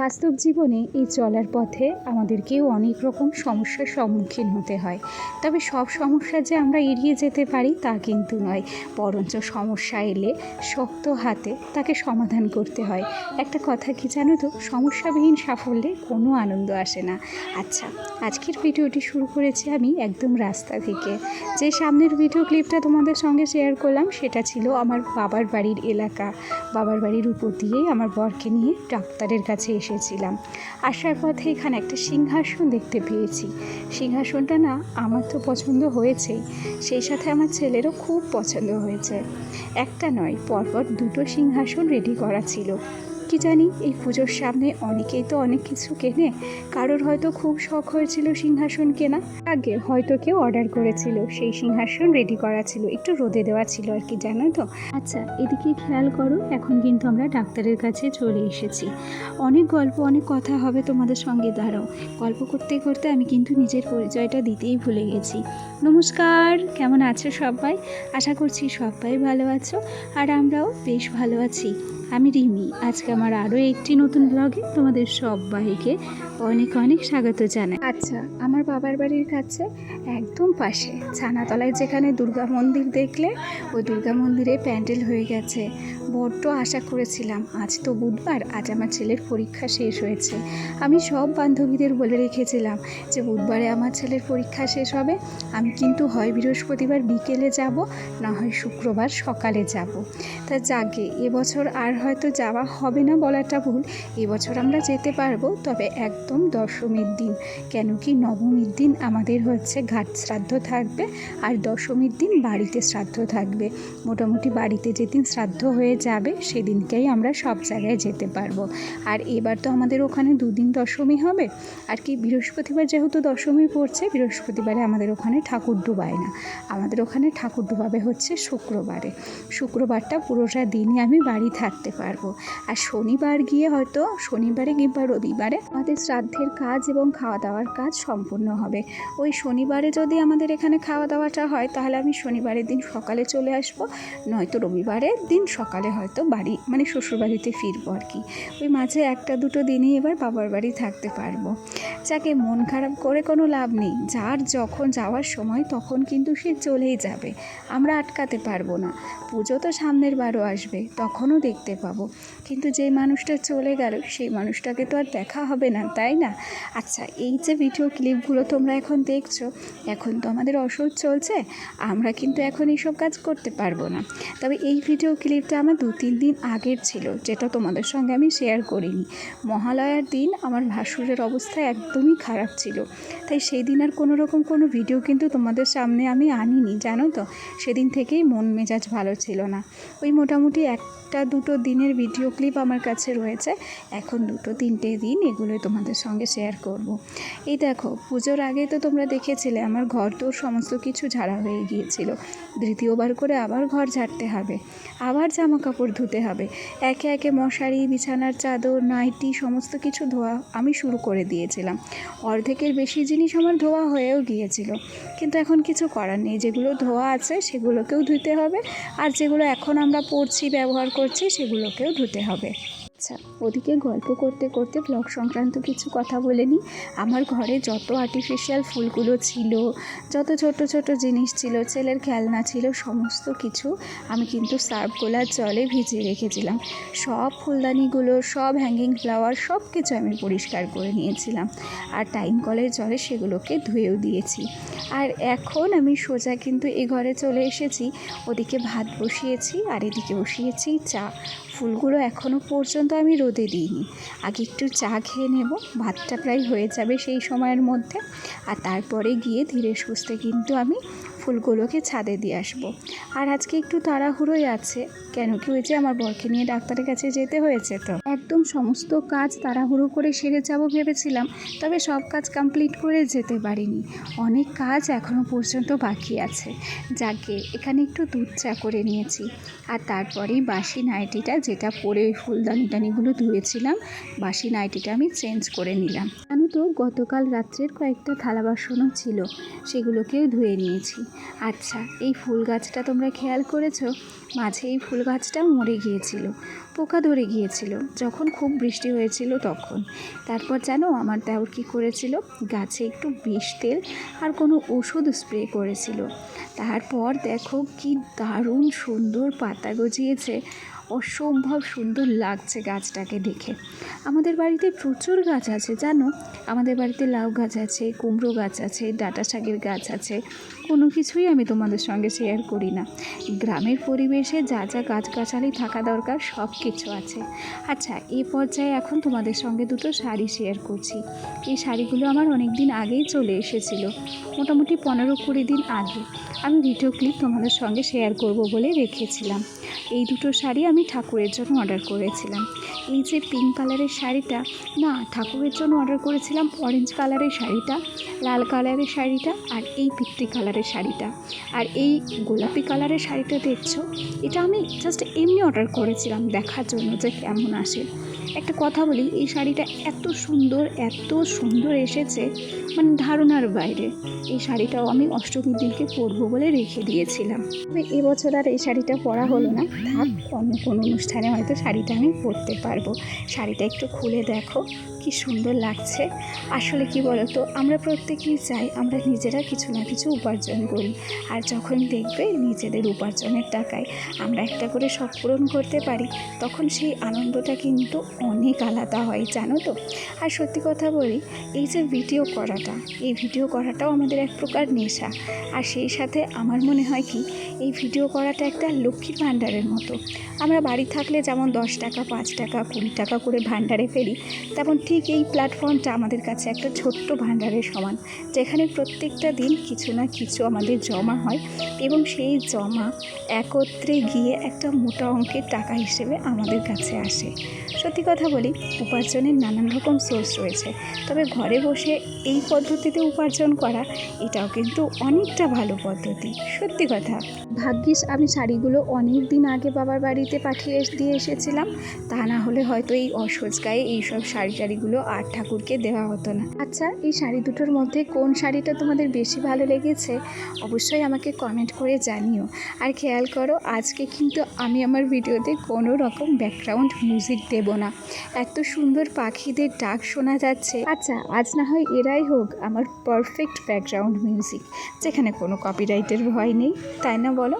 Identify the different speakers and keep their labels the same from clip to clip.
Speaker 1: বাস্তব জীবনে এই চলার পথে আমাদেরকেও অনেক রকম সমস্যার সম্মুখীন হতে হয়। তবে সব সমস্যা যে আমরা এড়িয়ে যেতে পারি তা কিন্তু নয়। বরঞ্চ সমস্যা এলে শক্ত হাতে তাকে সমাধান করতে হয়। একটা কথা কি জানো তো? সমস্যাবিহীন সাফল্যে কোনো আনন্দ আসে না। আচ্ছা আজকের ভিডিওটি শুরু করেছি আমি একদম রাস্তা থেকে। যে সামনের ভিডিও ক্লিপটা তোমাদের সঙ্গে শেয়ার করলাম, সেটা ছিল আমার বাবার বাড়ির এলাকা। বাবার বাড়ির উপর দিয়েই আমার বরকে নিয়ে ডাক্তারের কাছে এসেছিলাম আসার পথে এখানে একটা সিংহাসন দেখতে পেয়েছি। সিংহাসনটা না আমার তো পছন্দ হয়েছেই। সেই সাথে আমার ছেলেরও খুব পছন্দ হয়েছে। একটা নয়, পরপর দুটো সিংহাসন রেডি করা ছিল। কি জানি, এই পুজোর সামনে অনেকেই তো অনেক কিছু কেনে। কারোর হয়তো খুব শখ হয়েছিল সিংহাসন কেনা। আগে হয়তো কেউ অর্ডার করেছিল, সেই সিংহাসন রেডি করা ছিল, একটু রোদে দেওয়া ছিল আর কি, জানো তো? আচ্ছা এদিকে খেয়াল করো, এখন কিন্তু আমরা ডাক্তারের কাছে চলে এসেছি। অনেক গল্প, অনেক কথা হবে তোমাদের সঙ্গে, দাঁড়াও। গল্প করতে করতে আমি কিন্তু নিজের পরিচয়টা দিতেই ভুলে গেছি। নমস্কার, কেমন আছো সবাই? আশা করছি সবাই ভালো আছো, আর আমরাও বেশ ভালো আছি। আমি রিমি। আজকে আমার আরও একটি নতুন ব্লগে তোমাদের সবাইকে অনেক অনেক স্বাগত জানাই। আচ্ছা আমার বাবার বাড়ির কাছে একদম পাশে, ছানাতলায় যেখানে দুর্গা মন্দির দেখলে, ওই দুর্গা মন্দিরে প্যান্ডেল হয়ে গেছে। বড্ড আশা করেছিলাম, আজ তো বুধবার, আজ আমার ছেলের পরীক্ষা শেষ হয়েছে। আমি সব বান্ধবীদের বলে রেখেছিলাম যে বুধবারে আমার ছেলের পরীক্ষা শেষ হবে, আমি কিন্তু হয় বৃহস্পতিবার বিকেলে যাব, না হয় শুক্রবার সকালে যাব। তা যাকে এবছর আর হয়তো যাওয়া হবে না বলাটা ভুল এবছর আমরা যেতে পারব, তবে একদম দশমীর দিন। কেন কি নবমীর দিন আমাদের হচ্ছে ঘাট শ্রাদ্ধ থাকবে, আর দশমীর দিন বাড়িতে শ্রাদ্ধ থাকবে। মোটামুটি বাড়িতে যেদিন শ্রাদ্ধ হয়ে যাবে, সেদিনকেই আমরা সব জায়গায় যেতে পারব। আর এবার তো আমাদের ওখানে দুদিন দশমী হবে। আর কি, বৃহস্পতিবার যেহেতু দশমী পড়ছে, বৃহস্পতিবারে আমাদের ওখানে ঠাকুর ডুবায় না। আমাদের ওখানে ঠাকুর ডুবাবে হচ্ছে শুক্রবারে। শুক্রবারটা পুরোটা দিনই আমি বাড়ি থাকতে পারব। আর শনিবার গিয়ে হয়তো, শনিবারে কিংবা রবিবারে আমাদের শ্রাদ্ধের কাজ এবং খাওয়া দাওয়ার কাজ সম্পূর্ণ হবে। ওই শনিবারে যদি আমাদের এখানে খাওয়া দাওয়াটা হয়, তাহলে আমি শনিবারের দিন সকালে চলে আসব, নয়তো রবিবারের দিন সকালে হয়তো বাড়ি মানে শ্বশুরবাড়িতে ফিরবো আর কি। ওই মাঝে একটা দুটো দিনই এবার বাবার বাড়ি থাকতে পারব। যাকে মন খারাপ করে কোনো লাভ নেই। যার যখন যাওয়ার সময় তখন কিন্তু সে চলেই যাবে। আমরা আটকাতে পারব না। পুজো তো সামনের বারও আসবে, তখনও দেখতে পাবো। কিন্তু যেই মানুষটা চলে গেল, সেই মানুষটাকে তো আর দেখা হবে না, তাই না? আচ্ছা এই যে ভিডিও ক্লিপগুলো তোমরা এখন দেখছ, এখন তো আমাদের অসুখ চলছে। আমরা কিন্তু এখন এইসব কাজ করতে পারব না। তবে এই ভিডিও ক্লিপটা আমার দু তিন দিন আগের ছিল, যেটা তোমাদের সঙ্গে আমি শেয়ার করিনি। মহালয়ার দিন আমার ভাসুরের অবস্থা একদমই খারাপ ছিল। তাই সেই দিন আর কোনো রকম কোনো ভিডিও কিন্তু তোমাদের সামনে আমি আনিনি, জানো তো? সেদিন থেকেই মন মেজাজ ভালো ছিল না। ওই মোটামুটি একটা দুটো দিনের ভিডিও ক্লিপ আমার কাছে রয়েছে। এখন দুটো তিনটে দিন এগুলোই তোমাদের সঙ্গে শেয়ার করব। এই দেখো, পুজোর আগে তো তোমরা দেখেছিলে, আমার ঘর তো সমস্ত কিছু ঝাড়া হয়ে গিয়েছিল। দ্বিতীয়বার করে আবার ঘর ঝাড়তে হবে। আবার জামা কাপড় ধুতে হবে। একে একে মশারি, বিছানার চাদর, নাইটি সমস্ত কিছু ধোয়া আমি শুরু করে দিয়েছিলাম। অর্ধেকের বেশি জিনিস আমার ধোয়া হয়েও গিয়েছিল। কিন্তু এখন কিছু করার নেই। যেগুলো ধোয়া আছে সেগুলোকেও ধুতে হবে। আর যেগুলো এখন আমরা পড়ছি ব্যবহার করছি, সেগুলোকেও ধুতে হবে। আচ্ছা ওদিকে গল্প করতে করতে ব্লগ সংক্রান্ত কিছু কথা বলে নিই। আমার ঘরে যত আর্টিফিশিয়াল ফুলগুলো ছিল, যত ছোট ছোট জিনিস ছিল, ছেলের খেলনা ছিল, সমস্ত কিছু আমি কিন্তু সার্ফ গোলার জলে ভিজিয়ে রেখেছিলাম। সব ফুলদানিগুলো, সব হ্যাঙ্গিং ফ্লাওয়ার সব কিছু আমি পরিষ্কার করে নিয়েছিলাম। আর টাইম কলের জলে সেগুলোকে ধুয়েও দিয়েছি। আর এখন আমি সোজা কিন্তু এ ঘরে চলে এসেছি। ওদিকে ভাত বসিয়েছি, আর এদিকে বসিয়েছি চা। ফুলগুলো এখনও পর্যন্ত আমি রোদে দিইনি। আগে একটু চা খেয়ে নেব, ভাতটা প্রায় হয়ে যাবে সেই সময়ের মধ্যে। আর তারপরে গিয়ে ধীরে সুস্থে কিন্তু আমি ফুলগুলোকে ছাদে দিয়ে আসব। আর আজকে একটু তাড়াহুড়োই আছে, কেন কি হয়েছে আমার বরকে নিয়ে ডাক্তারের কাছে যেতে হয়েছে তো। একদম সমস্ত কাজ তাড়াহুড়ো করে সেরে যাব ভেবেছিলাম, তবে সব কাজ কমপ্লিট করে যেতে পারিনি। অনেক কাজ এখনও পর্যন্ত বাকি আছে। যাকে, এখানে একটু দুধ চা করে নিয়েছি। আর তারপরেই বাসি নাইটিটা, যেটা পরে ওই ফুলদানি টানিগুলো ধুয়েছিলাম, বাসি নাইটিটা আমি চেঞ্জ করে নিলাম। জানো তো গতকাল রাত্রের কয়েকটা থালা বাসনও ছিল সেগুলোকেও ধুয়ে নিয়েছি। আচ্ছা এই ফুল গাছটা তোমরা খেয়াল করেছ? মাঝে এই ফুল গাছটা মরে গিয়েছিল, পোকা ধরে গিয়েছিল, যখন খুব বৃষ্টি হয়েছিল তখন। তারপর জানো আমার দেওর কী করেছিল? গাছে একটু বিষ তেল আর কোনো ওষুধ স্প্রে করেছিল। তারপর দেখো কি দারুণ সুন্দর পাতা গজিয়েছে। অসম্ভব সুন্দর লাগছে গাছটাকে দেখে। আমাদের বাড়িতে প্রচুর গাছ আছে, জানো? আমাদের বাড়িতে লাউ গাছ আছে, কুমড়ো গাছ আছে ডাটা শাকের গাছ আছে কোনো কিছুই আমি তোমাদের সঙ্গে শেয়ার করি না। গ্রামের পরিবেশে যা যা গাছগাছালি থাকা দরকার সব কিছু আছে। আচ্ছা এ পর্যায়ে এখন তোমাদের সঙ্গে দুটো শাড়ি শেয়ার করছি। এই শাড়িগুলো আমার অনেক দিন আগেই চলে এসেছিল, মোটামুটি পনেরো কুড়ি দিন আগে। আমি ভিডিও ক্লিপ তোমাদের সঙ্গে শেয়ার করব বলে রেখেছিলাম। এই দুটো শাড়ি আমি ঠাকুরের জন্য অর্ডার করেছিলাম। এই যে পিঙ্ক কালারের শাড়িটা, না, ঠাকুরের জন্য অর্ডার করেছিলাম অরেঞ্জ কালারের শাড়িটা, লাল কালারের শাড়িটা আর এই পিত্তি কালারের শাড়িটা। আর এই গোলাপি কালারের শাড়িটা দেখছ? এটা আমি জাস্ট এমনি অর্ডার করেছিলাম দেখার জন্য যে কেমন আসে। একটা কথা বলি, এই শাড়িটা এত সুন্দর এত সুন্দর এসেছে মানে ধারণার বাইরে। এই শাড়িটাও আমি অষ্টমীর দিনকে পরবো বলে রেখে দিয়েছিলাম। তবে এবছর আর এই শাড়িটা পরা হলো না। থাক, অন্য কোনো অনুষ্ঠানে হয়তো শাড়িটা আমি পরতে পারব। শাড়িটা একটু খুলে দেখো, কি সুন্দর লাগছে। আসলে কি বলতো, আমরা প্রত্যেকেই চাই আমরা নিজেরা কিছু না কিছু উপার্জন করি। আর যখন দেখবে নিজেদের উপার্জনের টাকায় আমরা একটা করে শখ পূরণ করতে পারি, তখন সেই আনন্দটা কিন্তু অনেক আলাদা হয়, জানো তো? আর সত্যি কথা বলি, এই যে ভিডিও করাটা, এই ভিডিও করাটাও আমাদের এক প্রকার নেশা। আর সেই সাথে আমার মনে হয় কি, এই ভিডিও করাটা একটা লক্ষ্মীর ভাণ্ডারের মতো। আমরা বাড়ি থাকলে যেমন দশ টাকা, পাঁচ টাকা, কুড়ি টাকা করে ভাণ্ডারে ফেলি, তেমন ঠিক এই প্ল্যাটফর্মটা আমাদের কাছে একটা ছোট্ট ভাণ্ডারের সমান, যেখানে প্রত্যেকটা দিন কিছু না কিছু আমাদের জমা হয় এবং সেই জমা একত্রে গিয়ে একটা মোটা অঙ্কের টাকা হিসেবে আমাদের কাছে আসে। সত্যি কথা বলি, উপার্জনের নানান রকম সোর্স রয়েছে। তবে ঘরে বসে এই পদ্ধতিতে উপার্জন করা, এটাও কিন্তু অনেকটা ভালো পদ্ধতি। সত্যি কথা। ভাগ্যিস আমি শাড়িগুলো অনেক দিন আগে বাবার বাড়িতে পাঠিয়ে দিয়ে এসেছিলাম। তা না হলে হয়তো এই অসহজ গায়ে এইসব শাড়ি টাড়িগুলো আর ঠাকুরকে দেওয়া হতো না। আচ্ছা এই শাড়ি দুটোর মধ্যে কোন শাড়িটা তোমাদের বেশি ভালো লেগেছে? অবশ্যই আমাকে কমেন্ট করে জানিও। আর খেয়াল করো, আজকে কিন্তু আমি আমার ভিডিওতে কোনো রকম ব্যাকগ্রাউন্ড মিউজিক দেব না। এত সুন্দর পাখিদের ডাক শোনা যাচ্ছে। আচ্ছা আজ না হয় এরাই হোক আমার পারফেক্ট ব্যাকগ্রাউন্ড মিউজিক যেখানে কোনো কপিরাইটের ভয় নেই, তাই না বলো?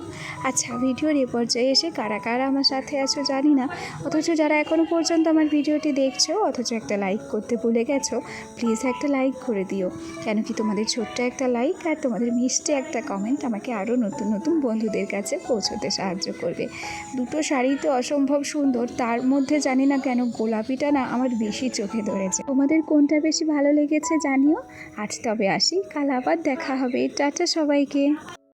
Speaker 1: আচ্ছা ভিডিওর এ পর্যায়ে এসে কারা কারা আমার সাথে আছো জানি না, অথচ যারা এখনও পর্যন্ত আমার ভিডিওটি দেখছ, অথচ একটা লাইক করতে ভুলে গেছো প্লিজ একটা লাইক করে দিও। কেন কি তোমাদের ছোট্ট একটা লাইক আর তোমাদের মিষ্টি একটা কমেন্ট আমাকে আরও নতুন নতুন বন্ধুদের কাছে পৌঁছতে সাহায্য করবে। দুটো শাড়ি তো অসম্ভব সুন্দর, তার মধ্যে জানি না কেন গোলাপিটা না আমার বেশি চোখে ধরেছে। তোমাদের কোনটা বেশি ভালো লেগেছে জানিও। আজ তবে আসি, কাল আবার দেখা হবে। টাটা সবাইকে।